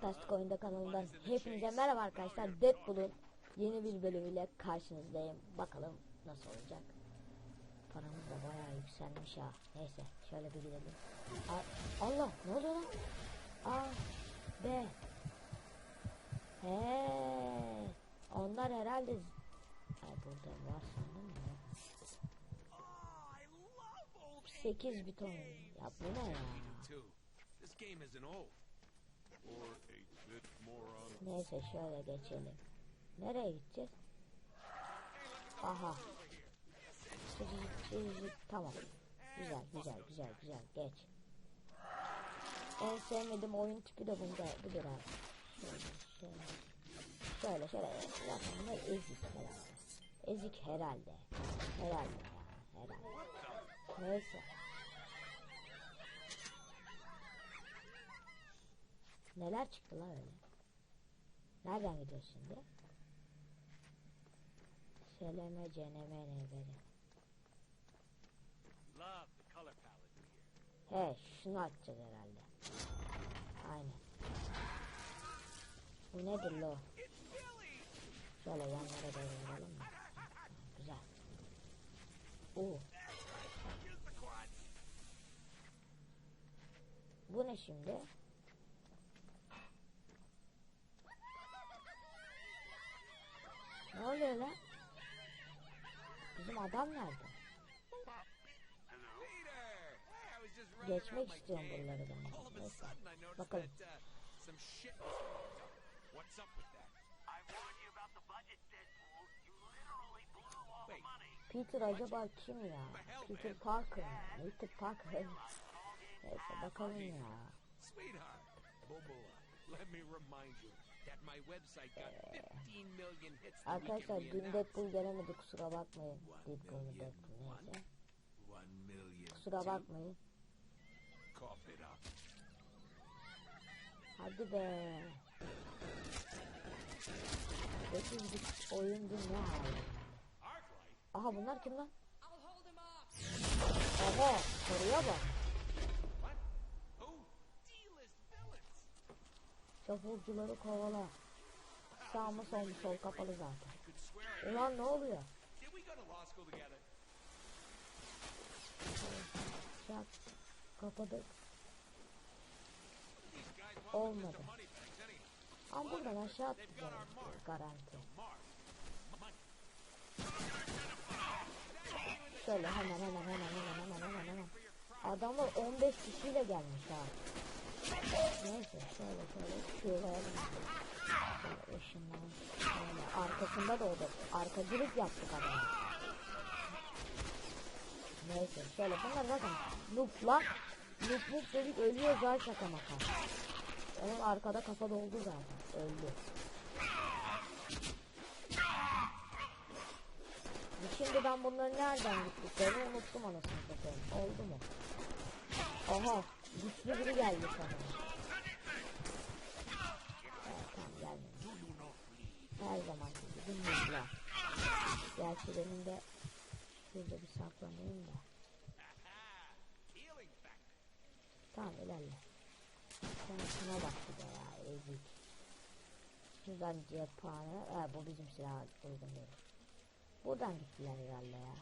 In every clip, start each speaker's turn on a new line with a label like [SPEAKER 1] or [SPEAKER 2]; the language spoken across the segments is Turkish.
[SPEAKER 1] Fantastik Oyunda kanalından hepinize merhaba arkadaşlar. Deadpool'un yeni bir bölümüyle karşınızdayım. Bakalım nasıl olacak. Paramız da bayağı yükselmiş ha. Neyse şöyle bir gidelim. A- Allah ne oluyor lan? A B He onlar herhalde Ay burada var sandım ya. 8 bir ton. Ya bu ne ya?
[SPEAKER 2] This game isn't old.
[SPEAKER 1] Neyse şöyle geçelim. Nereye gideceğiz? Aha. Tamam. Güzel güzel güzel güzel geç. En sevmediğim oyun tipi de bunda budur abi. Şöyle şöyle. Şöyle şöyle. Bunlar ezik herhalde. Ezik herhalde. Herhalde ya. Herhalde. Neyse. Neler çıktı lan öyle? Nereden gidiyoruz şimdi? Seleme ceneme
[SPEAKER 2] here.
[SPEAKER 1] He şunu açacağız herhalde. Aynen. Bu nedir lo? Şöyle yanlara doğru vuralım mı? Güzel. Oo. Bu ne şimdi? Lan? Bizim adam nerede? Geçmek istiyorum buraları ben. Neyse. Bakalım.
[SPEAKER 2] uh. What's up with that?
[SPEAKER 3] I warned you about the budget, Deadpool. You literally blew all the money.
[SPEAKER 1] Peter acaba kim ya? Peter Parker mı? Peter Parker. Neyse bakalım ya.
[SPEAKER 2] Sweetheart, Boboa, let me remind you that my website got 15 million hits the
[SPEAKER 1] Arkadaşlar dün. Deadpool gelemedi kusura bakmayın. Deadpool'u Deadpool neyse. Kusura bakmayın. Hadi be. 8 bit oyundu ne hali? Aha bunlar kim lan? Aha soruya bak. Çapulcuları kovala. Sağ mı sol kapalı zaten. Ulan ne oluyor? Çak. Kapadık. Olmadı. Ama buradan aşağı atacağız. Garanti. Şöyle hemen hemen hemen hemen hemen hemen hemen. Adamlar 15 kişiyle gelmiş ha. Neyse şöyle şöyle şuraya Şöyle ışınlan. Şöyle arkasında da o da. Arkacılık yaptık adama. Neyse şöyle bunlar zaten nooblar. Noob noob dedik ölüyor zaten şaka maka. Onun arkada kafa doldu zaten. Öldü. Şimdi ben bunları nereden gittiklerini unuttum anasını satayım. Oldu mu? Aha, güçlü biri geldi sana. Her zaman gibi dinleyiciler. Gerçi benim de şurada bir saklanayım da. Tamam ilerle. Sen şuna bak bir de ya ezik. Şuradan cephane. Ee, bu bizim silah uygun değil. Buradan gittiler herhalde ya.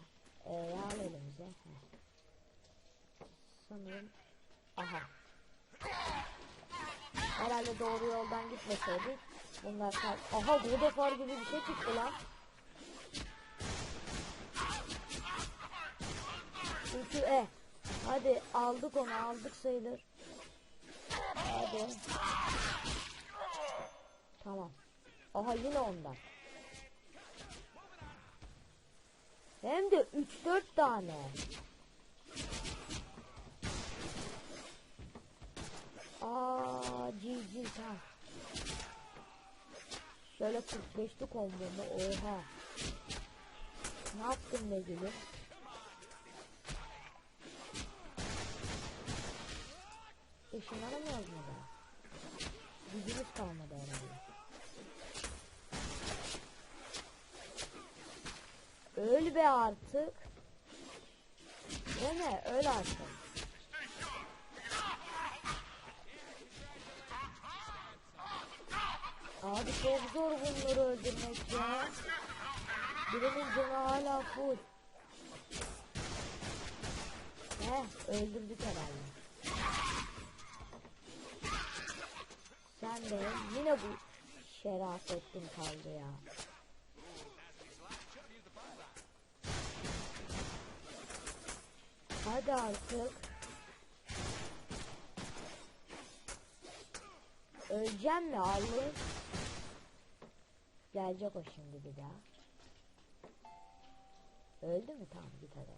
[SPEAKER 1] Ee, al elimize. Heh. Sanırım. Aha. Herhalde doğru yoldan gitmeseydik. Bunlar kar... Aha bu defa gibi bir şey çıktı lan. Üçü E. Hadi aldık onu aldık sayılır. Hadi. Tamam. Aha yine ondan. Hem de 3-4 tane. Aa, GG tamam. Şöyle 45'li kombomu oha. Ne yaptın be gülüm? Işınlanamıyoruz mu da? Gücümüz kalmadı herhalde. Öl be artık. Değil mi? Öl artık. Çok zor bunları öldürmek ya. Birinin canı hala full. Heh öldürdük herhalde. Sen de yine bu şerafettin kaldı ya. Hadi artık. Öleceğim mi abi? Gelecek o şimdi bir daha. Öldü mü? Tamam git hadi.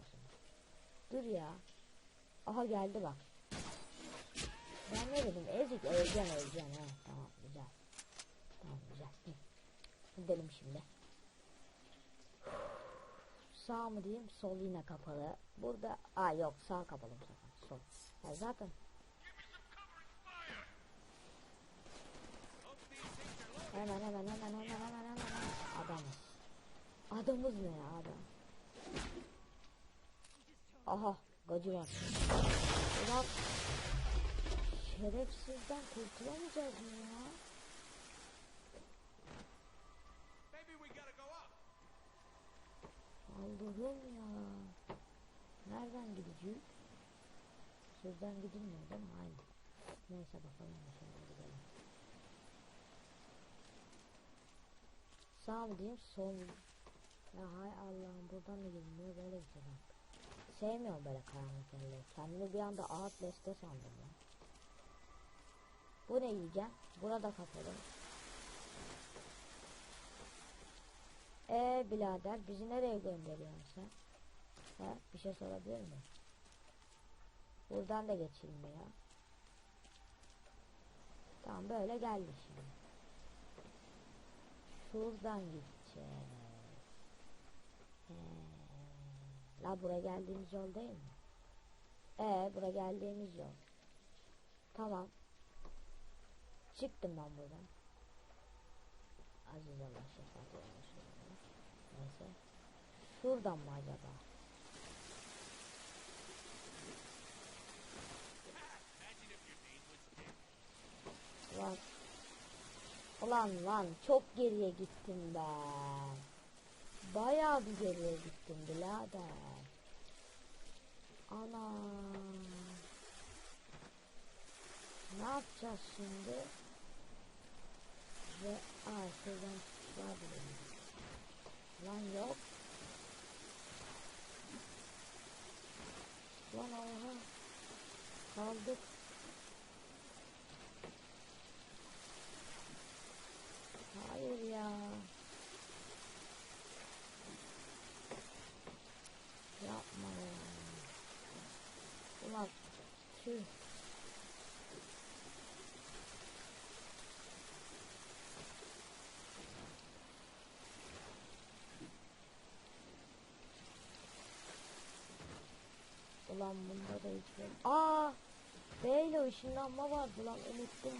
[SPEAKER 1] Dur ya. Aha geldi bak. Ben ne dedim? Ezik öleceğim öleceğim. Ha, tamam güzel. Tamam güzel. Gidelim şimdi. Sağ mı diyeyim? Sol yine kapalı. Burada... Aa yok sağ kapalı bu sefer. Sol. Ya zaten hemen hemen hemen hemen hemen adamız. Adamız ne ya adam? Aha gacı var. Ulan şerefsizden kurtulamayacağız mı ya? Allah'ım ya. Nereden gideceğiz? Sözden gidilmiyor değil mi? Aynen. Neyse bakalım. Şimdi gidelim. Sağ diyeyim sol? Ya hay Allah'ım buradan da gidilmiyor böyle bir şey bak. Sevmiyorum böyle karanlık yerleri. Kendimi bir anda Outlast'te sandım ya. Bu ne yiyeceğim? Burada kapalı. Ee birader bizi nereye gönderiyorsun sen? Ha, bir şey sorabilir miyim? Buradan da geçilmiyor. Tamam böyle geldi şimdi. Şuradan gideceğiz. He. La buraya geldiğimiz yol değil mi? Ee buraya geldiğimiz yol. Tamam. Çıktım ben buradan. Aziz Allah şefaat eylesin. Neyse. Şuradan mı acaba? Ulan. Ulan lan çok geriye gittim ben. Bayağı bir geriye gittim birader. Ana. Ne yapacağız şimdi? Ve aa şuradan bulalım. Lan yok. Lan oha. Kaldık. Hayır ya. Yapma ya. Ulan tüh. Ulan bunda da hiç. Aa! Beyle ışınlanma vardı lan unuttum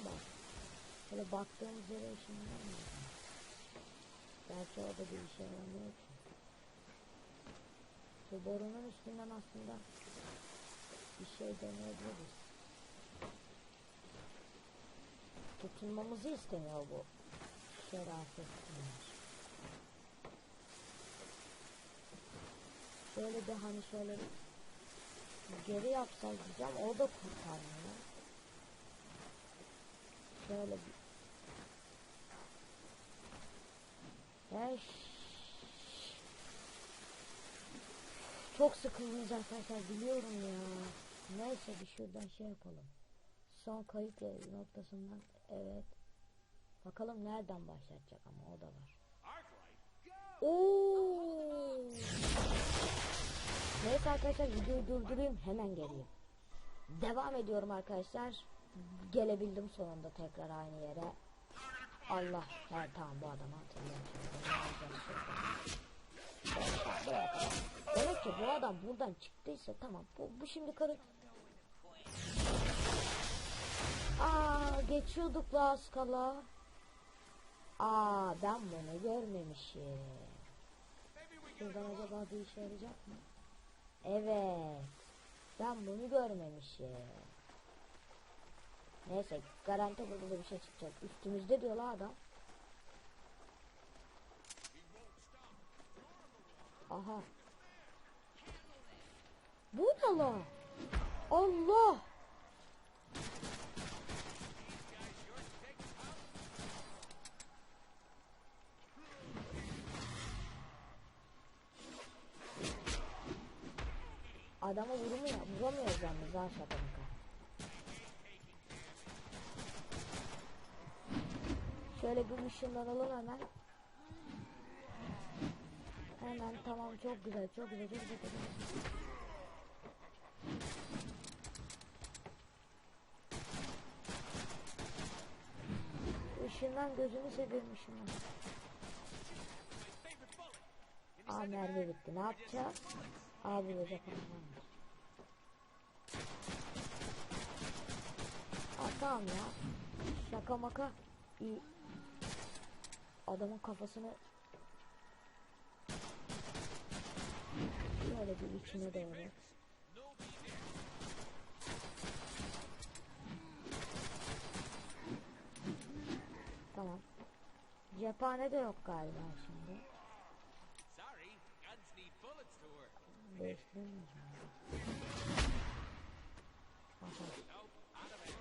[SPEAKER 1] bak. Böyle baktığımız yere ışınlanma. Belki orada bir işe yaramıyor ki. Şu borunun üstünden aslında bir şey deneyebiliriz. Tutunmamızı istemiyor bu şerafetliler. Şöyle bir hani şöyle geri yapsak diyeceğim o da kurtarmıyor. Şöyle bir Eş. Çok sıkıldınız arkadaşlar biliyorum ya. Neyse bir şuradan şey yapalım. Son kayıt noktasından evet. Bakalım nereden başlatacak ama o da var. Oo. Neyse arkadaşlar videoyu durdurayım hemen geleyim. Devam ediyorum arkadaşlar. Gelebildim sonunda tekrar aynı yere. Allah. Evet tamam bu adamı hatırlıyorum. ki bu adam buradan çıktıysa tamam. Bu, bu şimdi karı... Aa geçiyorduk la az. Aa ben bunu görmemişim. Şuradan acaba bir işe yarayacak mı? Evet. Ben bunu görmemişim. Neyse garanti burada bir şey çıkacak. Üstümüzde diyor la adam. Aha. Bu ne la? Allah. Adamı vurmuyor, vuramıyoruz yalnız ha şakanın. Şöyle bir ışınlanalım hemen. Hemen tamam çok güzel çok güzel çok güzel. Işından gözünü seveyim ışından. Aa mermi bitti. Ne yapacağız? Japon varmış. Aa tamam ya. Şaka maka. İyi. Adamın kafasını şöyle bir içine doğru. Tamam. Cephane de yok galiba şimdi.
[SPEAKER 2] Sorry, guns need bullets to work.
[SPEAKER 1] Değiştireyim mi? Aha.
[SPEAKER 2] Nope, out of it.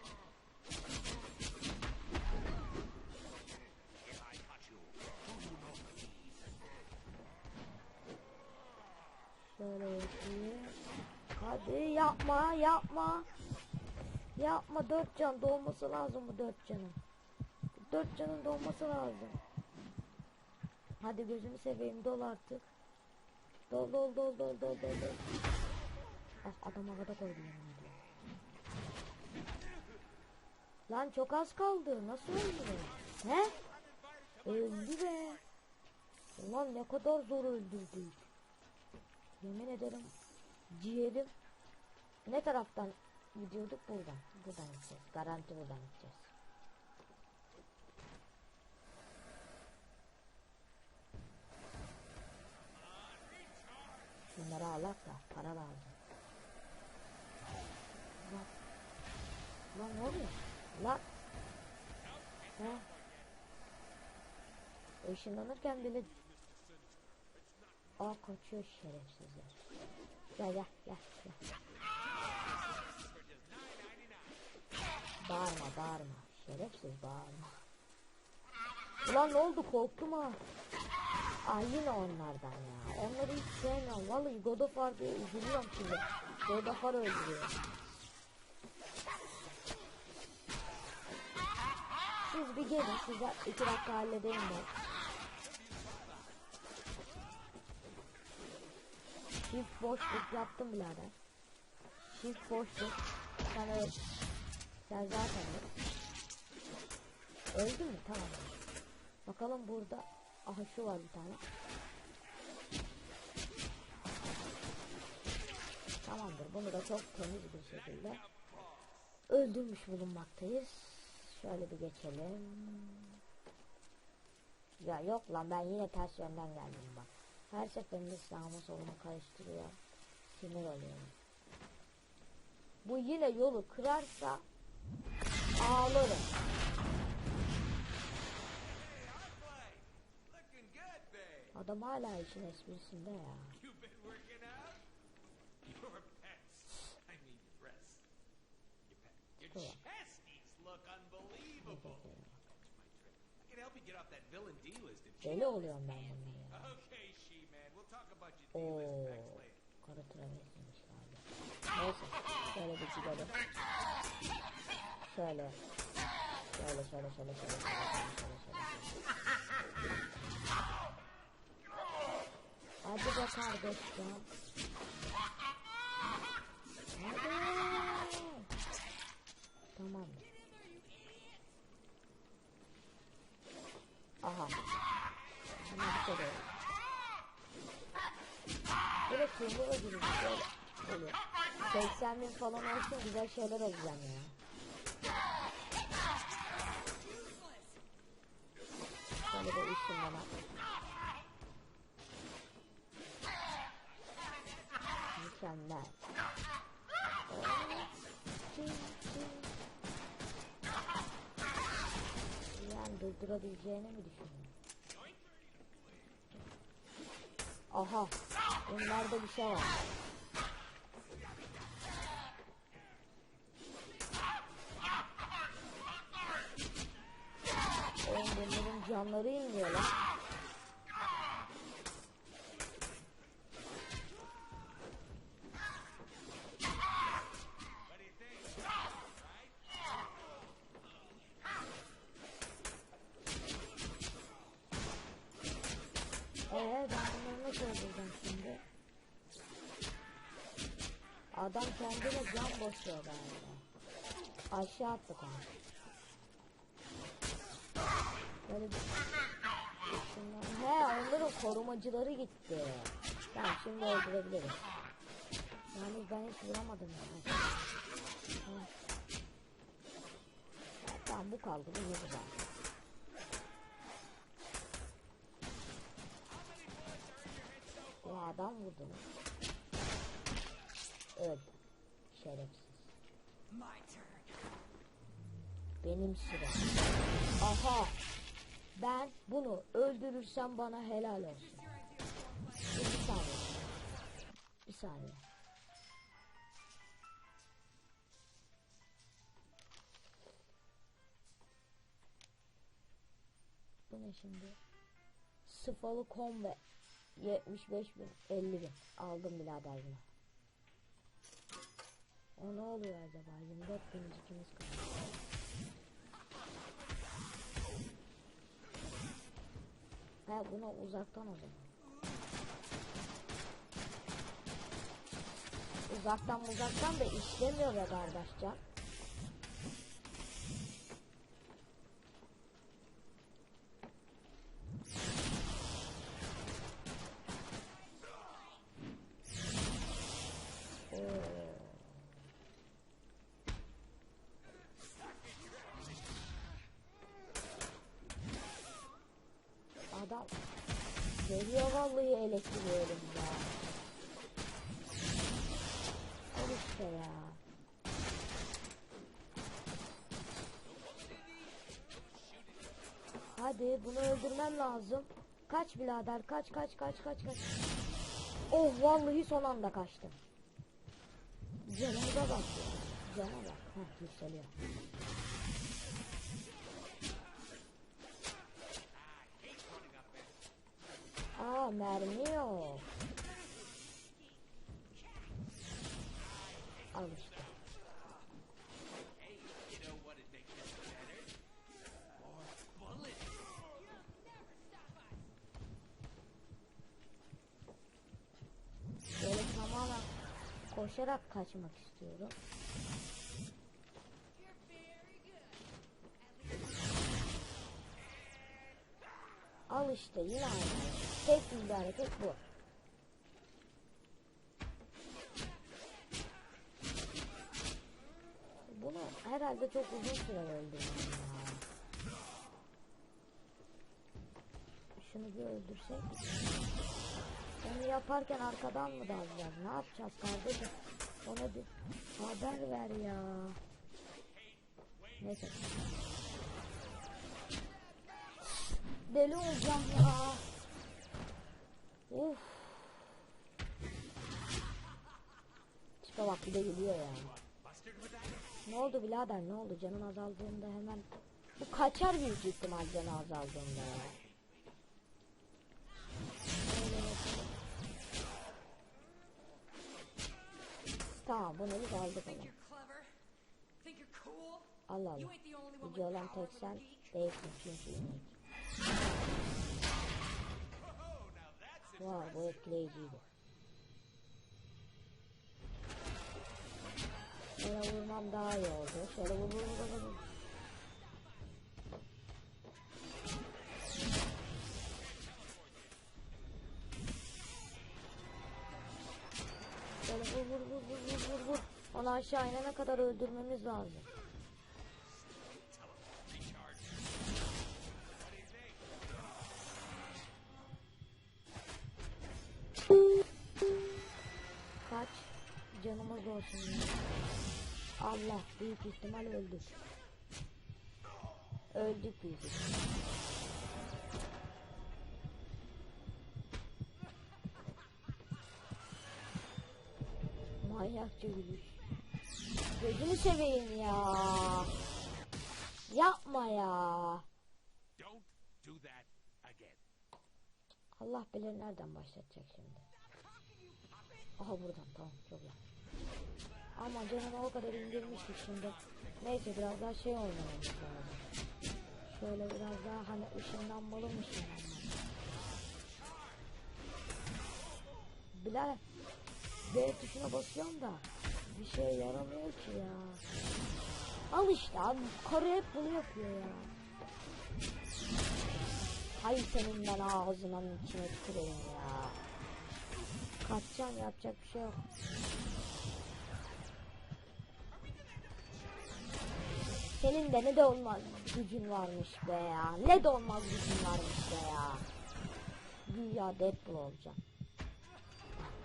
[SPEAKER 1] Şöyle yapayım. Hadi yapma yapma. Yapma dört can dolması lazım bu dört canın. Dört canın dolması lazım. Hadi gözünü seveyim dol artık. Dol dol dol dol dol dol dol. Ah adam havada koydu. Lan çok az kaldı. Nasıl öldü? He? Öldü be. Ulan ne kadar zor öldürdük. Yemin ederim ciğerim ne taraftan gidiyorduk buradan. Buradan gideceğiz. Garanti buradan gideceğiz. Şunları alak da para lazım. Lan, lan ne oluyor? Lan. Ha? Işınlanırken bile Aa kaçıyor şerefsizler. Gel gel gel gel. Bağırma bağırma. Şerefsiz bağırma. Ulan ne oldu korktum ha. Aa yine onlardan ya. Onları hiç sevmiyorum. Vallahi God of War diye üzülüyorum şimdi. God of War öldürüyor. Siz bir gelin size iki dakika halledeyim ben. Shift boşluk yaptım birader. Shift boşluk. Sen öl. Sen zaten öl. Öldü mü? Tamam. Bakalım burada. Aha şu var bir tane. Tamamdır. Bunu da çok temiz bir şekilde öldürmüş bulunmaktayız. Şöyle bir geçelim. Ya yok lan ben yine ters yönden geldim bak. Her seferinde sağımı solumu karıştırıyor. Sinir oluyorum. Bu yine yolu kırarsa ağlarım. Adam hala işin esprisinde ya. Deli oluyorum ben bununla ya.
[SPEAKER 2] Okay, she-man. We'll talk about your D list
[SPEAKER 1] Oo,
[SPEAKER 2] packs later.
[SPEAKER 1] kara travestiymiş galiba. Neyse, şöyle bir gidelim. Şöyle. Şöyle, şöyle, şöyle, şöyle, şöyle, şöyle. Hadi be kardeşim. Hadi. Tamam. Aha. Hemen bir kere. Böyle gibi bir şey oluyor. 80 bin falan olsun güzel şeyler olacağım ya. Şöyle bir ışınlama. Mükemmel. Çin, çin. Yani durdurabileceğini mi düşünüyorsun? Aha. Bunlarda bir şey var. Canları inmiyor lan. Ee ben bunları nasıl öldüreceğim şimdi? Adam kendine can basıyor galiba. Aşağı attık onu. Böyle bir... Şunlar- He onların korumacıları gitti. Tamam şimdi öldürebiliriz. Yalnız ben hiç vuramadım ya. Ha, Tamam bu kaldı bu ne güzel. O adam vurdu mu? Öldü. Şerefsiz. Benim sıram. Aha. Ben bunu öldürürsem bana helal olsun. Bir saniye. Bir saniye. Bu ne şimdi? Sıfalı kombe. 75 bin, 50 bin. Aldım birader bunu. O ne oluyor acaba? 24 bin ikimiz kaldı. Ha buna uzaktan o. Uzaktan uzaktan da işlemiyor ya kardeşcan. Oo. Adam geliyor vallahi elektriğim ya. Al işte ya. Hadi bunu öldürmem lazım. Kaç birader kaç kaç kaç kaç kaç. Oh vallahi son anda kaçtım. Canımıza bak. Cana bak. Heh yükseliyor. Aa mermi yok. Al işte. Koşarak kaçmak istiyorum. Al işte yine. Tek bir hareket bu. Bunu herhalde çok uzun süre öldürmem ya. Şunu bir öldürsek. Onu yaparken arkadan mı dalacağız? Ne yapacağız kardeşim? Ona bir haber ver ya. Neyse. Deli olacağım ya. Uf. Tipe bak bir de gülüyor ya. Ne oldu birader ne oldu? Canın azaldığında hemen... Bu kaçar büyük ihtimal canı azaldığında ya. Tamam bunu biz aldık onu. Allah Allah. Gücü olan tek sen değilsin çünkü. Vay bu etkileyiciydi. Şöyle vurmam daha iyi oldu. Şöyle vur vur vur vur. Onu aşağı inene kadar öldürmemiz lazım. Kaç canımız olsun. Allah büyük ihtimal öldük. Öldük büyük ihtimal. Manyakça gülüş. Gözünü seveyim ya. Yapma ya.
[SPEAKER 2] Don't do that again.
[SPEAKER 1] Allah bilir nereden başlatacak şimdi. Aha buradan tamam çok iyi. Ama canını o kadar indirmiştik şimdi. Neyse biraz daha şey oynamamız lazım. Şöyle biraz daha hani ışınlanmalı mı ışınlanmalı. Bilal B tuşuna basıyorum da bir şey yaramıyor ki ya. Al işte abi karı hep bunu yapıyor ya. Hay senin ben ağzının içine tüküreyim ya. Kaçacağım yapacak bir şey yok. Senin de ne de olmaz gücün varmış be ya. Ne de olmaz gücün varmış be ya. Güya Deadpool olacağım.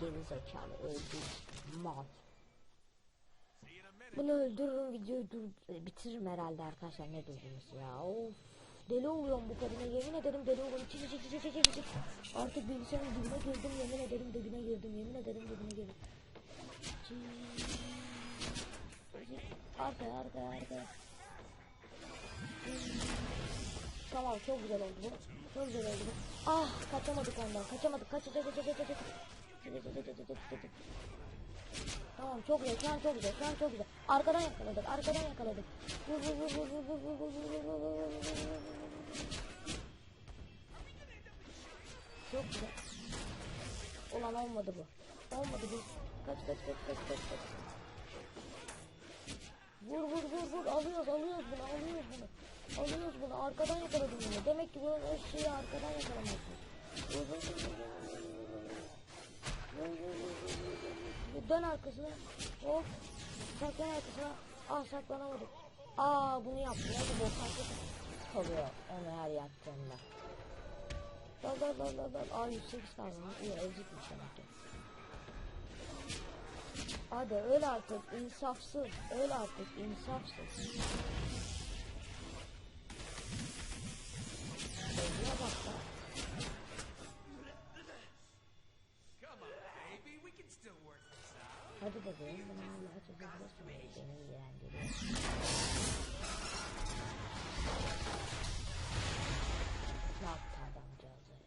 [SPEAKER 1] Geri zekalı öldü. Mal. Bunu öldürürüm videoyu dur e, bitiririm herhalde arkadaşlar ne durdunuz ya. Of. Deli oluyorum bu kadına yemin ederim deli oluyorum. Çi çi çi çi çi çi çi. Artık bilgisayarın dibine girdim yemin ederim dibine girdim yemin ederim dibine girdim. Çi. Arkaya arkaya arkaya. Tamam çok güzel oldu bu. Çok güzel oldu bu. Ah kaçamadık ondan. Kaçamadık. Kaç kaç kaç kaç kaç kaç. Tamam çok güzel. Şu an çok güzel. Şu an çok güzel. Arkadan yakaladık. Arkadan yakaladık. Çok güzel. Ulan olmadı bu. Olmadı bu. Kaç kaç kaç kaç kaç kaç. Vur vur vur vur alıyoruz alıyoruz bunu alıyoruz bunu. Alıyoruz bunu arkadan yakaladım bunu. Demek ki bunun eşeği arkadan yakalamışsın. Dön arkasına. Hop. Saklan arkasına. Ah saklanamadık. Aa bunu yaptı. Nasıl boksak kalıyor onu her yaptığında. Dal dal dal dal dal. Aa 108 kaldı. İyi ezikmiş demek ki. Hadi öl artık insafsız. Öl artık insafsız. Gözüne bak da. Bunları da görün. Bunlarla çözebilirsiniz. Beni ilgilendiriyor. Ne yaptı adamcağız öyle?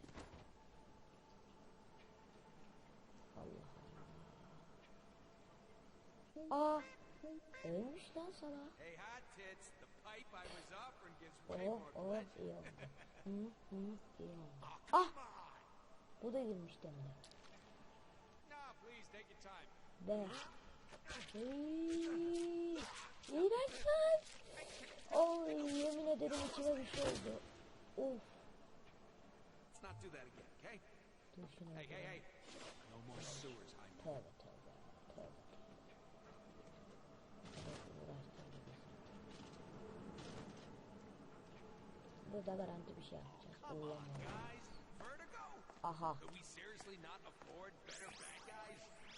[SPEAKER 1] Allah Allah. Aa! Ölmüş lan sana. Oh oh iyi oldu. Hı hı iyi oldu. Ah! Bu da girmiş demine. Be. İğrenç lan. Oy yemin ederim içime bir şey oldu. Of.
[SPEAKER 2] Let's not do that again, okay?
[SPEAKER 1] Dur şunu
[SPEAKER 2] Hey, hey, hey. No more sewers, Hyman.
[SPEAKER 1] Tövbe tövbe. Tövbe. Burada garanti bir şey yapacağız.
[SPEAKER 2] Vertigo.
[SPEAKER 1] Aha.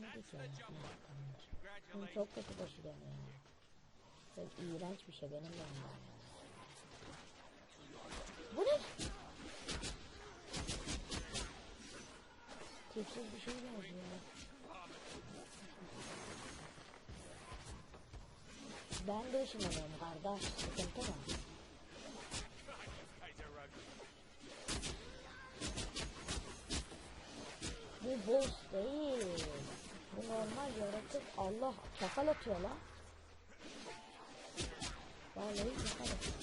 [SPEAKER 1] geçemedik ya. Bunu çok kötü başı dönüyor. Çok iğrenç bir şey benim ondan. Bu ne? Tipsiz bir şey benziyor. Ben de ışınlanıyorum kardeş. Sıkıntı mı? Bu boss değil. Bu normal yaratık. Allah çakal atıyor lan. Vallahi çakal atıyor.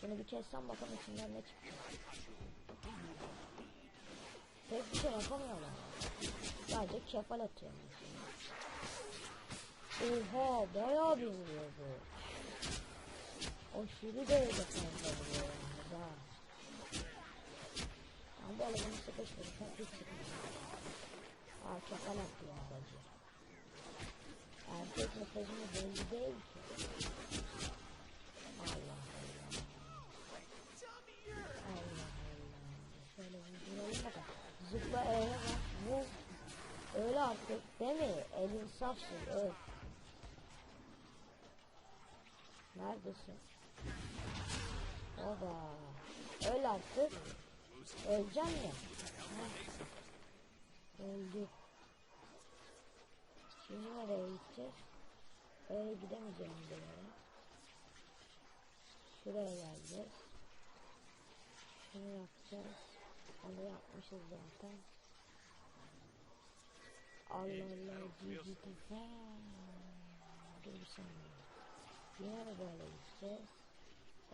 [SPEAKER 1] Şunu bir kessem bakalım içinden ne çıkacak. Pek bir şey yapamıyorlar. Sadece kefal atıyor. Oha bayağı bir vuruyor bu. Aşırı derecede fazla vuruyor yalnız ha. Ben böyle bunu sıkıştırırsam hiç sıkıştırmam. Arka kanat ya bacı. Erkek mesajını belli değil ki. Allah Allah. Allah Allah. Şöyle vurduralım bakalım. Zıpla bak. Bu öyle artık değil mi? Elin safsın. Evet. Neredesin? Oba. Öl artık. Öleceğim ya. Öldü. Şimdi nereye gideceğiz? Öyle gidemeyeceğim bir yere. Şuraya geleceğiz. Şunu yapacağız. Onu yapmışız zaten. Allah Allah GGT Dur bir saniye. Yine de böyle gideceğiz.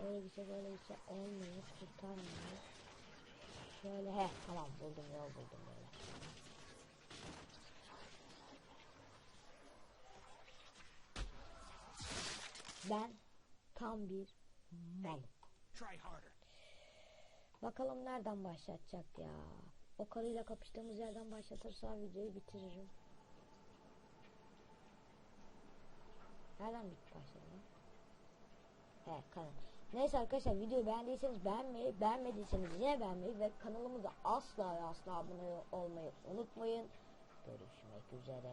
[SPEAKER 1] Öyle gitse böyle gitse olmuyor. Kurtarmıyor. Şöyle he tamam buldum yol buldum böyle. Ben tam bir
[SPEAKER 2] harder.
[SPEAKER 1] Bakalım nereden başlatacak ya. O karıyla kapıştığımız yerden başlatırsa videoyu bitiririm. Nereden bitti başladı? He karı. Neyse arkadaşlar videoyu beğendiyseniz beğenmeyi, beğenmediyseniz yine beğenmeyi ve kanalımıza asla ve asla abone olmayı unutmayın. Görüşmek üzere.